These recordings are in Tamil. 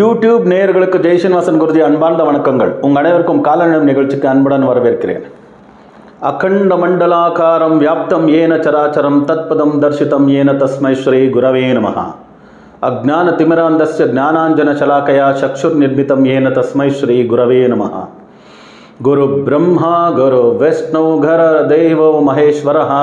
யூடியூப் நேயர்களுக்கு ஜெய்சன்வாசன் குருஜி அன்பார்ந்த வணக்கங்கள். உங்கள் அனைவருக்கும் காலநிலம் நிகழ்ச்சிக்கு அன்புடன் வரவேற்கிறேன். அகண்ட மண்டலாகாரம் வியாப்தம் ஏன சராச்சரம் தத்பதம் தர்ஷிதம் ஏன தஸ்மை ஸ்ரீ குரவே நமகா அஜான திமிராந்தஸ்ய ஜானாஞ்சன சலாக்கயா சக்ஷுர் நிர்மிதம் ஏன தஸ்மை ஸ்ரீ குரவே நமகா குரு பிரம்மா குரு விஷ்ணு கர தெய்வோ மகேஸ்வரா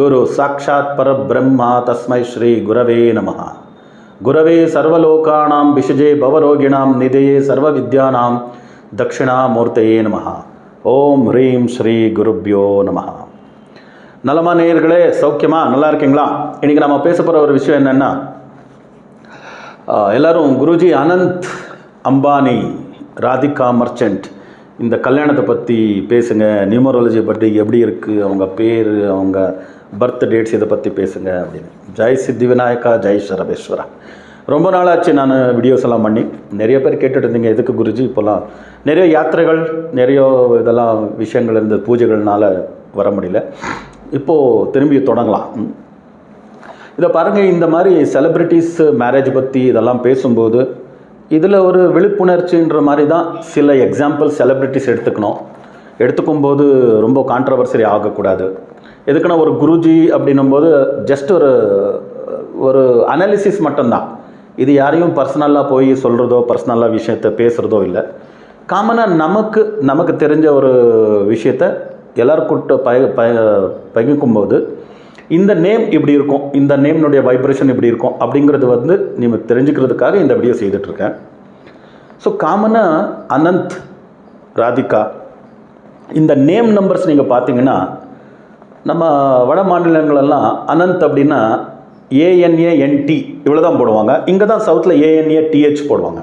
குரு சாட்சாத் பரபிரம்மா தஸ்மை குரவே நமகா குரவே சர்வலோகாணாம் விஷஜே பவரோகிணாம் நிதயே சர்வ வித்யானாம் தட்சிணாமூர்த்தையே நம ஓம் ஹ்ரீம் ஸ்ரீ குருப்யோ நம நலமா நேயர்களே சௌக்கியமா நல்லா இருக்கீங்களா? இன்றைக்கி நம்ம பேச போகிற ஒரு விஷயம் என்னென்னா எல்லோரும் குருஜி அனந்த் அம்பானி ராதிகா மர்ச்சன்ட் இந்த கல்யாணத்தை பற்றி பேசுங்க நியூமரோலஜி பற்றி எப்படி இருக்குது அவங்க பேர் அவங்க பர்த் டேட்ஸ் இதை பற்றி பேசுங்க அப்படின்னு. ஜெய் சித்தி விநாயகா ஜெய் சரபேஸ்வரா. ரொம்ப நாளாச்சு நான் வீடியோஸ் எல்லாம் பண்ணி. நிறைய பேர் கேட்டுட்டு இருந்தீங்க எதுக்கு குருஜி இப்போல்லாம் நிறைய யாத்திரைகள் நிறைய இதெல்லாம் விஷயங்கள் இருந்தது பூஜைகள்னால வர முடியல. இப்போது திரும்பி தொடங்கலாம். ம். இதை பாருங்கள் இந்த மாதிரி செலிப்ரிட்டிஸ் மேரேஜ் பற்றி இதெல்லாம் பேசும்போது இதில் ஒரு விழிப்புணர்ச்சின்ற மாதிரி தான் சில எக்ஸாம்பிள் செலிப்ரிட்டிஸ் எடுத்துக்கணும். எடுத்துக்கும்போது ரொம்ப கான்ட்ரவர்சரி ஆகக்கூடாது. எதுக்குன்னா ஒரு குருஜி அப்படின்னும் போது ஜஸ்ட் ஒரு ஒரு அனாலிசிஸ் மட்டும்தான். இது யாரையும் பர்சனலாக போய் சொல்கிறதோ பர்சனலாக விஷயத்த பேசுகிறதோ இல்லை. காமனாக நமக்கு நமக்கு தெரிஞ்ச ஒரு விஷயத்த எல்லாருக்கிட்ட பய பய பகிக்கும்போது இந்த நேம் இப்படி இருக்கும் இந்த நேம்னுடைய வைப்ரேஷன் இப்படி இருக்கும் அப்படிங்கிறது வந்து நீங்கள் தெரிஞ்சுக்கிறதுக்காக இந்த வீடியோ செய்துட்ருக்கேன் ஸோ காமனாக அனந்த் ராதிகா இந்த நேம் நம்பர்ஸ் நீங்கள் பார்த்தீங்கன்னா நம்ம வட மாநிலங்களெல்லாம் அனந்த் அப்படின்னா ஏஎன்ஏஎன்டி இவ்வளோ தான் போடுவாங்க. இங்கே தான் சவுத்தில் A N A D H போடுவாங்க.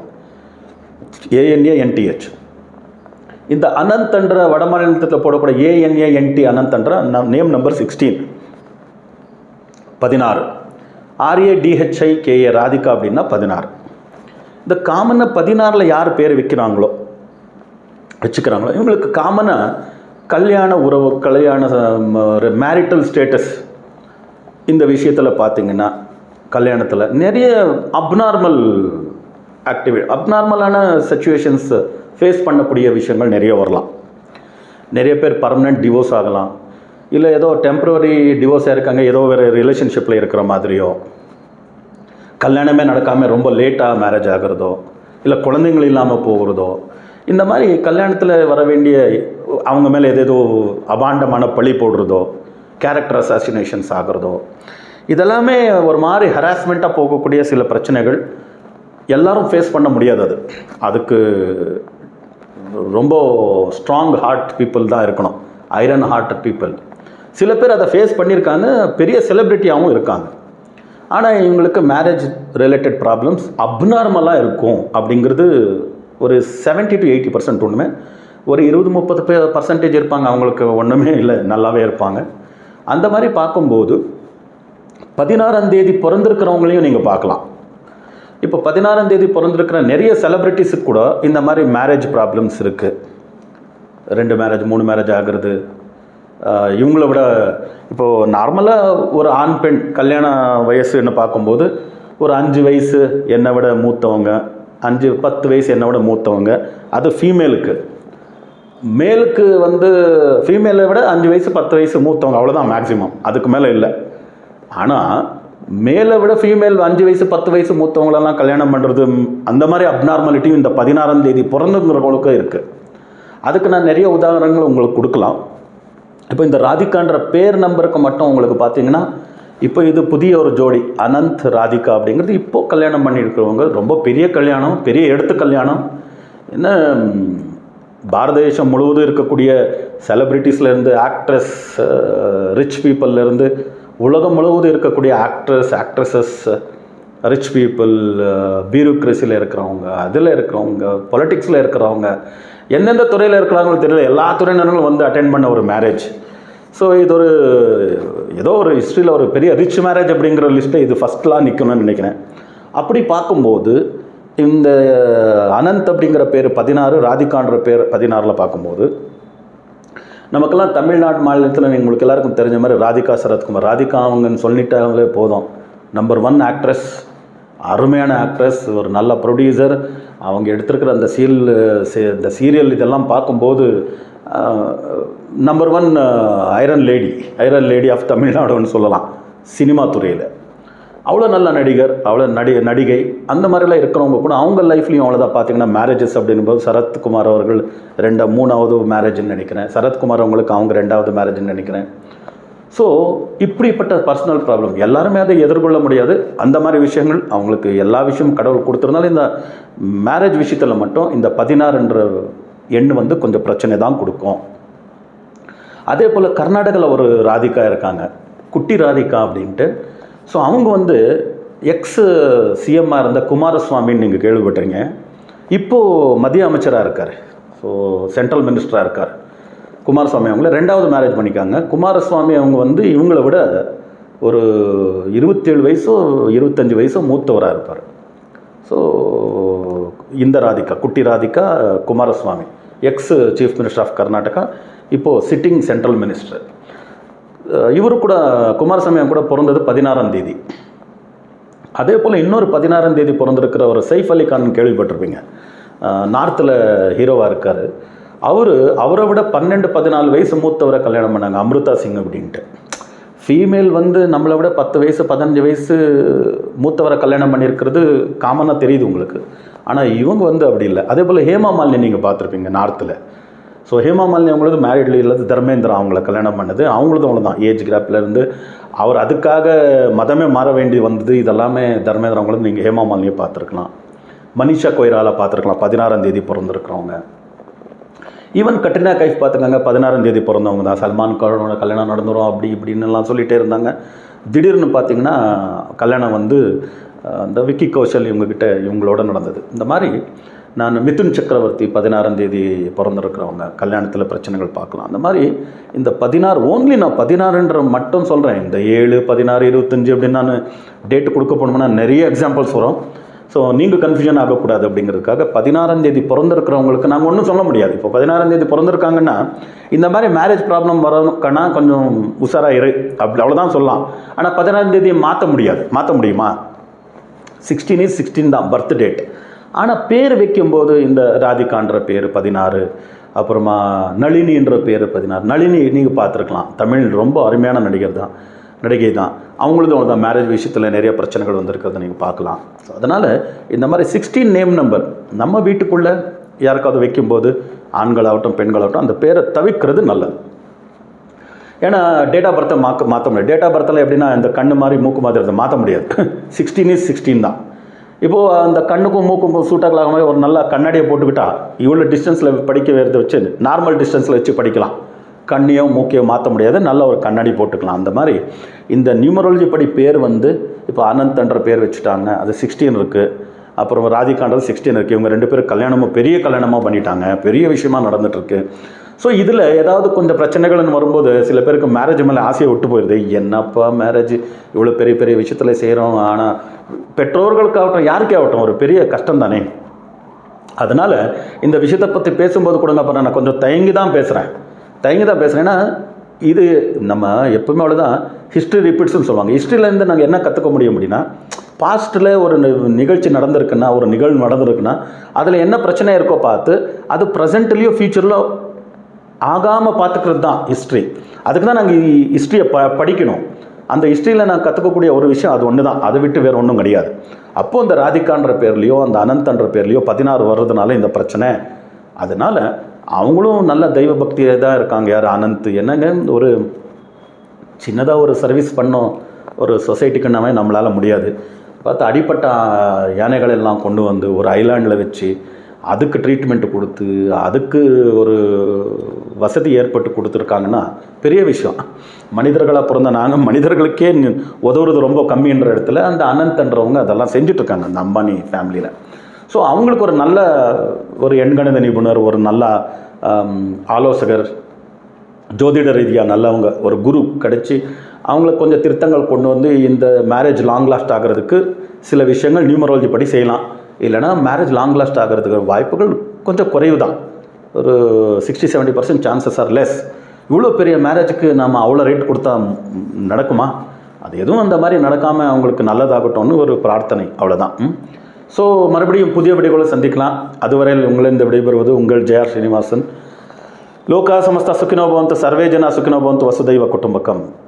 A N A N D H இந்த அனந்த்ன்ற வட மாநிலத்தில் போடக்கூடிய A N A N D அனந்த்ன்ற name number sixteen பதினாறு. R A D H I K A Radhika அப்படின்னா பதினாறு. இந்த காமனாக பதினாறில் யார் பேர் வைக்கிறாங்களோ? வச்சுக்கிறாங்களோ? இவங்களுக்கு காமனாக கல்யாண உறவு கல்யாண மேரிட்டல் ஸ்டேட்டஸ் இந்த விஷயத்தில் பார்த்தீங்கன்னா கல்யாணத்தில் நிறைய அப்நார்மல் ஆக்டிவி அப்நார்மலான சுச்சுவேஷன்ஸ் ஃபேஸ் பண்ணக்கூடிய விஷயங்கள் நிறைய வரலாம். நிறைய பேர் பர்மனெண்ட் டிவோர்ஸ் ஆகலாம். இல்லை ஏதோ டெம்ப்ரவரி டிவோர்ஸாக இருக்காங்க ஏதோ வேறு ரிலேஷன்ஷிப்பில் இருக்கிற மாதிரியோ. கல்யாணமே நடக்காமல் ரொம்ப லேட்டாக மேரேஜ் ஆகிறதோ இல்லை குழந்தைங்கள் இல்லாமல் போகிறதோ இந்த மாதிரி கல்யாணத்தில் வர வேண்டிய அவங்க மேலே ஏதேதோ அபாண்டமான பழி போடுறதோ கேரக்டர் அசாசினேஷன்ஸ் ஆகிறதோ இதெல்லாமே ஒரு மாதிரி ஹராஸ்மெண்ட்டாக போகக்கூடிய சில பிரச்சனைகள் எல்லாரும் ஃபேஸ் பண்ண முடியாது அது. அதுக்கு ரொம்ப ஸ்ட்ராங் ஹார்ட் பீப்புள் தான் இருக்கணும். ஐரன் ஹார்ட் பீப்புள் சில பேர் அதை ஃபேஸ் பண்ணியிருக்காங்க பெரிய செலிப்ரிட்டியாகவும் இருக்காங்க. ஆனால் இவங்களுக்கு மேரேஜ் ரிலேட்டட் ப்ராப்ளம்ஸ் அப்நார்மலாக இருக்கும் அப்படிங்கிறது ஒரு 70 டு எயிட்டி பர்சன்ட் ஒன்றுமே ஒரு இருபது முப்பது பே பர்சன்டேஜ் இருப்பாங்க. அவங்களுக்கு ஒன்றுமே இல்லை. நல்லாவே இருப்பாங்க. அந்த மாதிரி பார்க்கும்போது பதினாறாம் தேதி பிறந்திருக்கிறவங்களையும் நீங்கள் பார்க்கலாம். இப்போ பதினாறாம் தேதி பிறந்திருக்கிற நிறைய செலிப்ரிட்டிஸுக்கு கூட இந்த மாதிரி மேரேஜ் ப்ராப்ளம்ஸ் இருக்குது ரெண்டு மேரேஜ் மூணு மேரேஜ் ஆகிறது. இவங்கள விட இப்போது நார்மலாக ஒரு ஆண் பெண் கல்யாண வயசுன்னு பார்க்கும்போது ஒரு அஞ்சு வயசு என்னை விட மூத்தவங்க அஞ்சு பத்து வயசு என்னை விட மூத்தவங்க. அது ஃபீமேலுக்கு மேலுக்கு வந்து ஃபீமேலை விட அஞ்சு வயசு பத்து வயசு மூத்தவங்க. அவ்வளோதான் மேக்ஸிமம் அதுக்கு மேலே இல்லை. ஆனால் மேலே விட ஃபீமேல் அஞ்சு வயசு பத்து வயசு மூத்தவங்களெல்லாம் கல்யாணம் பண்ணுறது அந்த மாதிரி அப்நார்மாலிட்டியும் இந்த பதினாறாம் தேதி பிறந்துங்கிறவங்களுக்கும் இருக்குது அதுக்கு நான் நிறைய உதாரணங்கள் உங்களுக்கு கொடுக்கலாம். இப்போ இந்த ராதிகான்ற பேர் நம்பருக்கு மட்டும் உங்களுக்கு பார்த்தீங்கன்னா இப்போ இது புதிய ஒரு ஜோடி அனந்த் ராதிகா அப்படிங்கிறது இப்போது கல்யாணம் பண்ணியிருக்கிறவங்க. ரொம்ப பெரிய கல்யாணம் பெரிய எடுத்து கல்யாணம். என்ன பாரத தேசம் முழுவதும் இருக்கக்கூடிய செலிப்ரிட்டிஸ்லேருந்து ஆக்ட்ரஸ் ரிச் பீப்புள்லேருந்து உலகம் முழுவதும் இருக்கக்கூடிய ஆக்ட்ரஸ் ஆக்ட்ரஸஸ் ரிச் பீப்புள் பியூரோக்ரஸியில் இருக்கிறவங்க அதில் இருக்கிறவங்க பொலிட்டிக்ஸில் இருக்கிறவங்க எந்தெந்த துறையில் இருக்கிறாங்களோ தெரியல. எல்லா துறையினர்களும் வந்து அட்டென்ட் பண்ண ஒரு மேரேஜ் ஸோ இது ஒரு ஏதோ ஒரு ஹிஸ்ட்ரியில் ஒரு பெரிய ரிச் மேரேஜ் அப்படிங்கிற லிஸ்ட்டை இது ஃபஸ்ட்லாம் நிற்கணும்னு நினைக்கிறேன். அப்படி பார்க்கும்போது இந்த அனந்த் அப்படிங்கிற பேர் பதினாறு ராதிகான்ற பேர் பதினாறில் பார்க்கும்போது நமக்கெல்லாம் தமிழ்நாடு மாநிலத்தில் உங்களுக்கு எல்லாருக்கும் தெரிஞ்ச மாதிரி ராதிகா சரத்குமார். ராதிகா அவங்கன்னு சொல்லிட்டாங்களே போதும். நம்பர் ஒன் ஆக்ட்ரஸ் அருமையான ஆக்ட்ரஸ் ஒரு நல்ல ப்ரொடியூசர் அவங்க எடுத்திருக்கிற அந்த சீல் இந்த சீரியல் இதெல்லாம் பார்க்கும்போது number one iron lady iron lady of தமிழ்நாடுன்னு சொல்லலாம். சினிமா துறையில். அவ்வளோ நல்ல நடிகர் அவ்வளோ நடி நடிகை. அந்த மாதிரிலாம் இருக்கிறவங்க கூட அவங்க லைஃப்லையும் அவ்வளோதான் பார்த்தீங்கன்னா மேரேஜஸ் அப்படின்போது சரத்குமார் அவர்கள் ரெண்டு மூணாவது மேரேஜ்னு நினைக்கிறேன். சரத்குமார் அவங்களுக்கு அவங்க ரெண்டாவது மேரேஜ்னு நினைக்கிறேன். ஸோ இப்படிப்பட்ட பர்சனல் ப்ராப்ளம் எல்லாருமே அதை எதிர்கொள்ள முடியாது. அந்த மாதிரி விஷயங்கள் அவங்களுக்கு எல்லா விஷயமும் கடவுள் கொடுத்துருந்தாலும் இந்த மேரேஜ் விஷயத்தில் மட்டும் இந்த பதினாறுன்ற எண் வந்து கொஞ்சம் பிரச்சனை தான் கொடுக்கும். அதே போல் கர்நாடகாவில் ஒரு ராதிகா இருக்காங்க. குட்டி ராதிகா அப்படின்ட்டு. ஸோ அவங்க வந்து எக்ஸ் சிஎம்மாக இருந்த குமாரசுவாமின்னு நீங்கள் கேள்விப்பட்டிருங்க இப்போது மத்திய அமைச்சராக இருக்கார். ஸோ சென்ட்ரல் மினிஸ்டராக இருக்கார். குமாரசுவாமி அவங்கள ரெண்டாவது மேரேஜ் பண்ணிக்காங்க. குமாரசுவாமி அவங்க வந்து இவங்கள விட ஒரு இருபத்தேழு வயசோ இருபத்தஞ்சி வயசோ மூத்தவராக இருப்பார். ஸோ இந்த Radhika Kutty Radhika Kumaraswamy. Ex chief minister of Karnataka இப்போது சிட்டிங் சென்ட்ரல் மினிஸ்டர் இவரு கூட குமாரசாமி கூட பிறந்தது பதினாறாம் தேதி. அதே போல் இன்னொரு பதினாறாம் தேதி பிறந்திருக்கிற ஒரு சைஃப் அலி கான் கேள்விப்பட்டிருப்பீங்க. நார்த்தில் ஹீரோவாக இருக்கார். அவர் அவரை விட பன்னெண்டு பதினாலு வயசு மூத்தவரை கல்யாணம் பண்ணாங்க அமிர்தா சிங் அப்படின்ட்டு. ஃபீமேல் வந்து நம்மளை விட பத்து வயசு பதினஞ்சு வயசு மூத்தவரை கல்யாணம் பண்ணியிருக்கிறது காமனாக தெரியுது உங்களுக்கு. ஆனால் இவங்க வந்து அப்படி இல்லை. அதே போல் ஹேமா மாலினி நீங்கள் பார்த்துருப்பீங்க நார்த்தில் ஸோ ஹேமா மாலினி அவங்களது மேரிட்ல இல்லாத தர்மேந்திரா அவங்கள கல்யாணம் பண்ணது. அவங்களது அவ்வளோ தான் ஏஜ் கிராப்லேருந்து அவர் அதுக்காக மதமே மாற வேண்டி வந்தது. இதெல்லாமே தர்மேந்திரா அவங்களது. நீங்கள் ஹேமா மாலினியை பார்த்துருக்கலாம். மனிஷா கொய்ரால பார்த்துருக்கலாம். பதினாறாம் தேதி பிறந்திருக்கிறவங்க. ஈவன் கட்ரினா கைஃப் பார்த்துக்கங்க பதினாறாம் தேதி பிறந்தவங்க தான். சல்மான் கானோட கல்யாணம் நடந்துரும் அப்படி இப்படின்னுலாம் சொல்லிகிட்டே இருந்தாங்க. திடீர்னு பார்த்தீங்கன்னா கல்யாணம் வந்து அந்த இந்த விக்கி கௌஷல் இவங்கக்கிட்ட இவங்களோட நடந்தது. இந்த மாதிரி நான் மிதுன் சக்கரவர்த்தி பதினாறாம் தேதி பிறந்திருக்கிறவங்க கல்யாணத்தில் பிரச்சனைகள் பார்க்கலாம். அந்த மாதிரி இந்த பதினாறு ஓன்லி நான் பதினாறுன்ற மட்டும் சொல்கிறேன் இந்த ஏழு பதினாறு இருபத்தஞ்சு அப்படின்னு நான் டேட்டு கொடுக்க போனோம்னா நிறைய எக்ஸாம்பிள்ஸ் வரும். ஸோ நீங்கள் கன்ஃபியூஷன் ஆகக்கூடாது அப்படிங்கிறதுக்காக பதினாறாம் தேதி பிறந்திருக்கிறவங்களுக்கு நாங்கள் ஒன்றும் சொல்ல முடியாது. இப்போ பதினாறாம் தேதி பிறந்திருக்காங்கன்னா இந்த மாதிரி மேரேஜ் ப்ராப்ளம் வரணுக்கன்னா கொஞ்சம் உஷாராக இரு. அப்படி அவ்வளோதான் சொல்லலாம். ஆனால் பதினாறாம் தேதியை மாற்ற முடியாது. மாற்ற முடியுமா? சிக்ஸ்டீன் இஸ் சிக்ஸ்டீன் தான் பர்த் டேட் ஆனால் பேர் வைக்கும்போது இந்த ராதிகான்ற பேர் பதினாறு அப்புறமா நளினின்ற பேர் பதினாறு. நளினி நீங்கள் பார்த்துருக்கலாம். தமிழ் ரொம்ப அருமையான நடிகர் தான் நடிகை தான். அவங்களதும் அவ்வளோ தான் மேரேஜ் விஷயத்தில் நிறைய பிரச்சனைகள் வந்திருக்கிறத நீங்கள் பார்க்கலாம். ஸோ அதனால் இந்த மாதிரி சிக்ஸ்டீன் நேம் நம்பர் நம்ம வீட்டுக்குள்ளே யாருக்காவது வைக்கும்போது ஆண்களாகட்டும் பெண்களாகட்டும் அந்த பேரை தவிர்க்கிறது நல்லது. ஏன்னா டேட் ஆஃப் பர்த்தை மாற்ற மாற்ற முடியாது. டேட் ஆஃப் பர்த்தில் எப்படின்னா இந்த கண்ணு மாதிரி மூக்கு மாதிரி அதை மாற்ற முடியாது. சிக்ஸ்டீன் இஸ் சிக்ஸ்டீன் தான். இப்போது அந்த கண்ணுக்கும் மூக்கும் சூட்டாகலாக மாதிரி ஒரு நல்ல கண்ணாடியை போட்டுக்கிட்டா இவ்வளோ டிஸ்டன்ஸில் படிக்க வேறதை வச்சு நார்மல் டிஸ்டன்ஸில் வச்சு படிக்கலாம். கண்ணையோ மூக்கையோ மாற்ற முடியாது. நல்ல ஒரு கண்ணாடி போட்டுக்கலாம். அந்த மாதிரி இந்த நியூமராலஜி படி பேர் வந்து இப்போ அனந்த்ன்ற பேர் வச்சுட்டாங்க. அது சிக்ஸ்டீன் இருக்குது அப்புறம் ராதிகாண்டல் சிக்ஸ்டீன் இருக்குது இவங்க ரெண்டு பேரும் கல்யாணமும் பெரிய கல்யாணமாக பண்ணிட்டாங்க. பெரிய விஷயமா நடந்துட்டுருக்கு. ஸோ இதில் ஏதாவது கொஞ்சம் பிரச்சனைகள்னு வரும்போது சில பேருக்கு மேரேஜ் மேலே ஆசையை விட்டு போயிடுது என்னப்பா மேரேஜ் இவ்வளோ பெரிய பெரிய விஷயத்தில் செய்கிறோம் ஆனால் பெற்றோர்களுக்காகட்டும் யாருக்கே ஆகட்டும் ஒரு பெரிய கஷ்டம் தானே. அதனால் இந்த விஷயத்தை பற்றி பேசும்போது கொடுங்க அப்புறம் நான் கொஞ்சம் தயங்கி தான் பேசுகிறேன் தயங்கி தான் பேசுகிறேன்னா இது நம்ம எப்பவுமே அவ்வளோதான் ஹிஸ்ட்ரி ரிப்பீட்ஸ்னு சொல்லுவாங்க. ஹிஸ்ட்ரியிலேருந்து நாங்கள் என்ன கற்றுக்க முடியும் அப்படின்னா பாஸ்ட்டில் ஒரு நிகழ்ச்சி நடந்திருக்குன்னா ஒரு நிகழ்வு நடந்திருக்குன்னா அதில் என்ன பிரச்சனை இருக்கோ பார்த்து அது ப்ரெசென்ட்லேயோ ஃப்யூச்சரில் ஆகாமல் பார்த்துக்கிறது தான் ஹிஸ்ட்ரி அதுக்கு தான் நாங்கள் ஹிஸ்ட்ரியை ப படிக்கணும். அந்த ஹிஸ்ட்ரியில் நான் கற்றுக்கக்கூடிய ஒரு விஷயம் அது ஒன்று தான் அதை விட்டு வேறு ஒன்றும் கிடையாது. அப்போது இந்த ராதிகான்ற பேர்லேயோ அந்த அனந்தன்ற பேர்லேயோ பதினாறு வர்றதுனால இந்த பிரச்சனை. அதனால் அவங்களும் நல்ல தெய்வ பக்தியாக தான் இருக்காங்க. யார்? அனந்த். என்னங்க? ஒரு சின்னதாக ஒரு சர்வீஸ் பண்ணோம். ஒரு சொசைட்டிக்குன்னாவே நம்மளால் முடியாது. பார்த்து அடிப்பட்ட யானைகள் எல்லாம் கொண்டு வந்து ஒரு ஐலாண்டில் வச்சு அதுக்கு ட்ரீட்மெண்ட் கொடுத்து அதுக்கு ஒரு வசதி ஏற்பட்டு கொடுத்துருக்காங்கன்னா பெரிய விஷயம். மனிதர்களாக பிறந்த நாங்கள் மனிதர்களுக்கே உதவுறது ரொம்ப கம்மின்ற இடத்துல அந்த அனந்தன்றவங்க அதெல்லாம் செஞ்சுட்ருக்காங்க அந்த அம்பானி ஃபேமிலியில் ஸோ அவங்களுக்கு ஒரு நல்ல ஒரு எண்கணித நிபுணர் ஒரு நல்ல ஆலோசகர் ஜோதிட ரீதியாக நல்லவங்க ஒரு குரு கிடச்சி அவங்களுக்கு கொஞ்சம் திருத்தங்கள் கொண்டு வந்து இந்த மேரேஜ் லாங் லாஸ்ட் ஆகிறதுக்கு சில விஷயங்கள் நியூமராலஜி படி செய்யலாம். இல்லைனா மேரேஜ் லாங் லாஸ்ட் ஆகிறதுக்கு வாய்ப்புகள் கொஞ்சம் குறைவு தான் ஒரு sixty seventy percent chances are less இவ்வளோ பெரிய மேரேஜுக்கு நம்ம அவ்வளோ ரேட் கொடுத்தா நடக்குமா? அது எதுவும் அந்த மாதிரி நடக்காமல் அவங்களுக்கு நல்லதாகட்டும்னு ஒரு பிரார்த்தனை. அவ்வளோதான் ஸோ மறுபடியும் புதிய விடைகளை சந்திக்கலாம். அதுவரையில் உங்களிருந்து விடைபெறுவது உங்கள் ஜெயார் ஸ்ரீனிவாசன் லோகா சமஸ்தா சுக்கினோ சர்வேஜனா சர்வே ஜனா வசுதைவ குடும்பக்கம்.